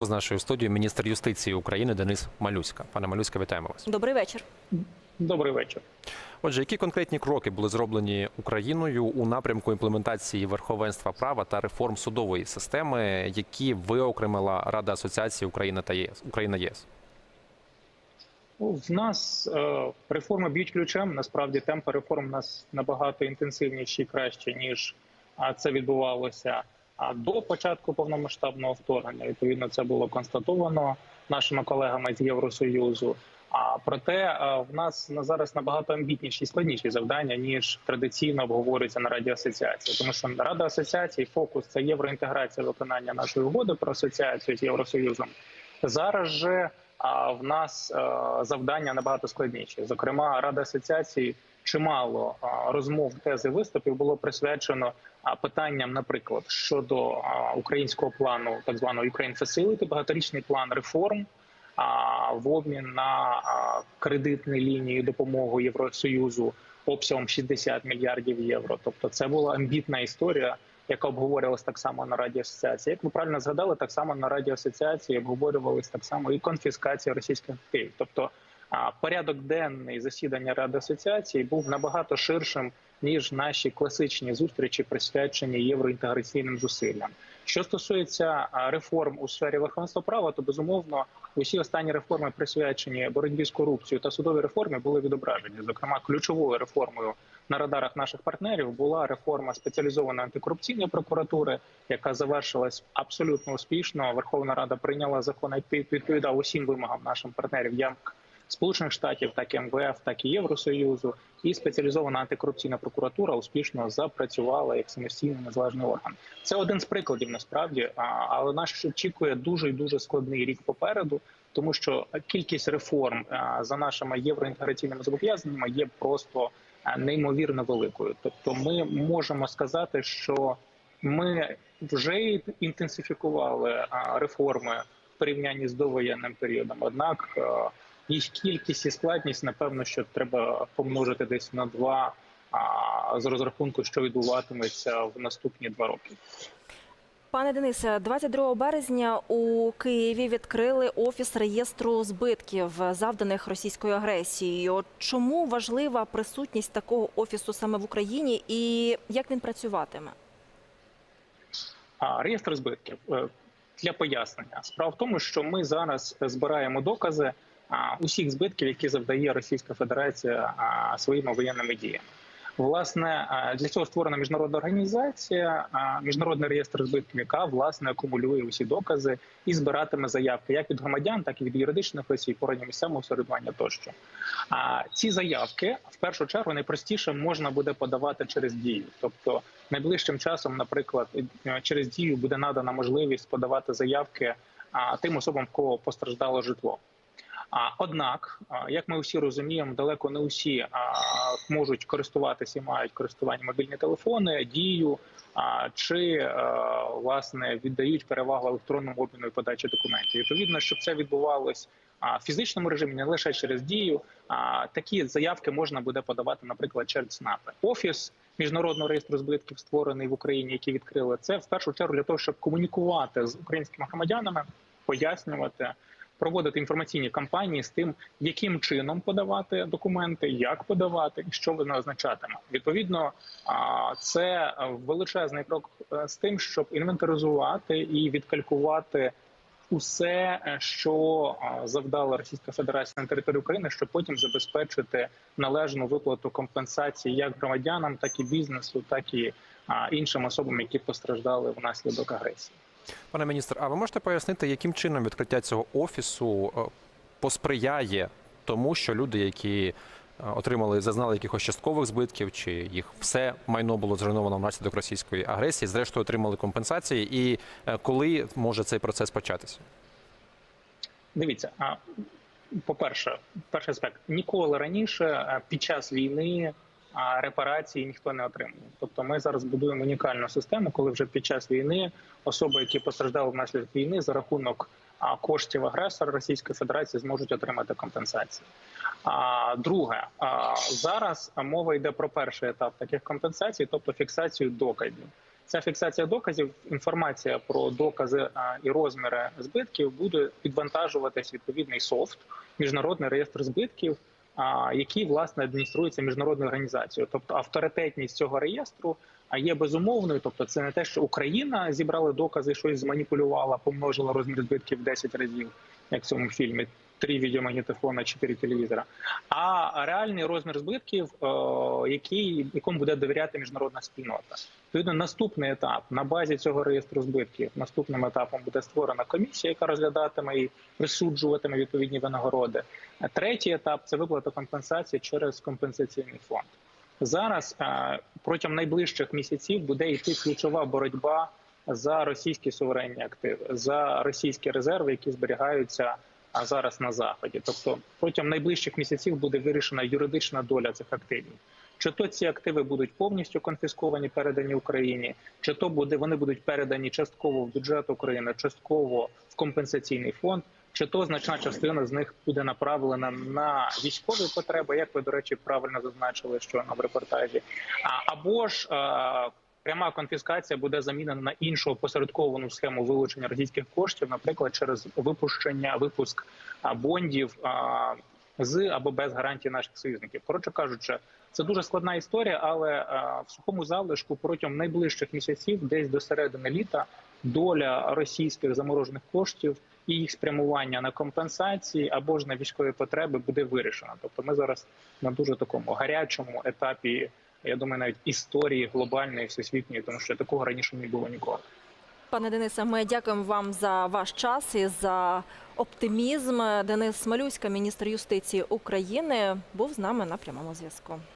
З нашою студією міністр юстиції України Денис Малюська. Пане Малюська, вітаємо вас. Добрий вечір. Добрий вечір. Отже, які конкретні кроки були зроблені Україною у напрямку імплементації верховенства права та реформ судової системи, які виокремила Рада асоціації Україна та ЄС Україна ЄС? В нас е, реформи б'ють ключем. Насправді темпи реформ у нас набагато інтенсивніші і краще ніж це відбувалося а, до початку повномасштабного вторгнення. Відповідно, це було констатовано нашими колегами з Євросоюзу. А проте е, в нас на зараз набагато амбітніші і складніші завдання ніж традиційно обговорюється на раді асоціації, тому що Рада асоціації фокус це євроінтеграція виконання нашої угоди про асоціацію з євросоюзом. Зараз же а в нас е, завдання набагато складніші. Зокрема, Рада асоціації чимало розмов, тези виступів було присвячено питанням, наприклад, щодо українського плану, так званого Ukraine Facility, багаторічний план реформ. В обмін на кредитні лінії допомоги Євросоюзу обсягом 60 мільярдів євро. Тобто, це була амбітна історія, яка обговорювалась так само на раді асоціації. Як ви правильно згадали, так само на раді асоціації обговорювалась так само і конфіскація російських активів. Тобто порядок денний засідання ради асоціації був набагато ширшим ніж наші класичні зустрічі, присвячені євроінтеграційним зусиллям. Що стосується реформ у сфері верховенства права, то безумовно усі останні реформи присвячені боротьбі з корупцією та судовій реформі були відображені. Зокрема, ключовою реформою на радарах наших партнерів була реформа спеціалізованої антикорупційної прокуратури, яка завершилась абсолютно успішно. Верховна Рада прийняла закон, який відповідав усім вимогам нашим партнерів, як Сполучених Штатів, так і МВФ, так і Євросоюзу, і спеціалізована антикорупційна прокуратура успішно запрацювала як самостійний незалежний орган. Це один з прикладів насправді, але нас очікує дуже і дуже складний рік попереду, тому що кількість реформ за нашими євроінтеграційними зобов'язаннями є просто неймовірно великою. Тобто, ми можемо сказати, що ми вже інтенсифікували реформи в порівнянні з довоєнним періодом. Однак їх кількість і складність, напевно, що треба помножити десь на два а, з розрахунку, що відбуватиметься в наступні два роки. Пане Денисе, 22 березня у Києві відкрили офіс реєстру збитків, завданих російською агресією. Чому важлива присутність такого офісу саме в Україні і як він працюватиме? А реєстр збитків Е, для пояснення справа в тому, що ми зараз збираємо докази усіх збитків, які завдає Російська Федерація своїми воєнними діями. Власне, для цього створена міжнародна організація, міжнародний реєстр збитків, яка власне акумулює усі докази і збиратиме заявки як від громадян, так і від юридичних осіб, органів місцевого самоврядування тощо. А ці заявки в першу чергу найпростіше можна буде подавати через дію, тобто найближчим часом, наприклад, е, через дію буде надана можливість подавати заявки тим особам, в кого постраждало житло. Однак, як ми всі розуміємо, далеко не усі можуть користуватися і мають користування мобільні телефони, дію чи власне віддають перевагу електронному обміну і подачі документів. Відповідно, щоб це відбувалось в фізичному режимі, не лише через дію. А такі заявки можна буде подавати, наприклад, через СНАПи. Офіс міжнародного реєстру збитків, створений в Україні, який відкрили це в першу чергу для того, щоб комунікувати з українськими громадянами, пояснювати. Проводити інформаційні кампанії з тим, яким чином подавати документи, як подавати і що воно означатиме. Відповідно, це величезний крок е, з тим, щоб інвентаризувати і відкалькувати усе, е, що завдала Російська Федерація на території України, щоб потім забезпечити належну виплату компенсації як громадянам, так і бізнесу, так і іншим особам, які постраждали внаслідок агресії. Пане міністр, а ви можете пояснити, яким чином відкриття цього офісу е, посприяє тому, що люди, які е, отримали, зазнали якихось часткових збитків, чи їх все майно було зруйновано внаслідок російської агресії, зрештою отримали компенсації, і е, коли може цей процес початися? Дивіться, а по-перше, перший аспект ніколи раніше під час війни а, репарації ніхто не отримував. Тобто, ми зараз будуємо унікальну систему, коли вже під час війни особи, які постраждали внаслідок війни, за рахунок коштів агресора Російської Федерації зможуть отримати компенсації. А друге, зараз мова йде про перший етап таких компенсацій, тобто фіксацію доказів. ця фіксація доказів, інформація про докази і розміри збитків буде підвантажуватись відповідний софт, міжнародний реєстр збитків, який власне адмініструється міжнародною організацією. Тобто авторитетність цього реєстру є безумовною. Тобто, це не те, що Україна зібрала докази, щось зманіпулювала, помножила розмір збитків в 10 разів, як в цьому фільмі. Три відеомагнітофона, чотири телевізора. А реальний розмір збитків, е, якому буде довіряти міжнародна спільнота. Відповідно, наступний етап на базі цього реєстру збитків. Наступним етапом буде створена комісія, яка розглядатиме і присуджуватиме відповідні винагороди. Третій етап це виплата компенсації через компенсаційний фонд. Зараз е, протягом найближчих місяців буде йти ключова боротьба за російські суверенні активи, за російські резерви, які зберігаються а зараз на заході. Тобто протягом найближчих місяців буде вирішена юридична доля цих активів. Чи то ці активи будуть повністю конфісковані, передані Україні, чи то буде вони будуть передані частково в бюджет України, частково в компенсаційний фонд, чи то значна частина з них буде направлена на військові потреби, як ви до речі правильно зазначили, що в репортажі, або ж пряма конфіскація буде замінена на іншу опосередковану схему вилучення російських коштів, наприклад, через випущення випуск бондів з або без гарантії наших союзників. Коротше кажучи, це дуже складна історія, але в сухому залишку протягом найближчих місяців, десь до середини літа, доля російських заморожених коштів і їх спрямування на компенсації або ж на військові потреби буде вирішена. Тобто, ми зараз на дуже такому гарячому етапі. Я думаю, навіть історії глобальної всесвітньої, тому що такого раніше не було ніколи. Пане Денисе, ми дякуємо вам за ваш час і за оптимізм. Денис Малюська, міністр юстиції України, був з нами на прямому зв'язку.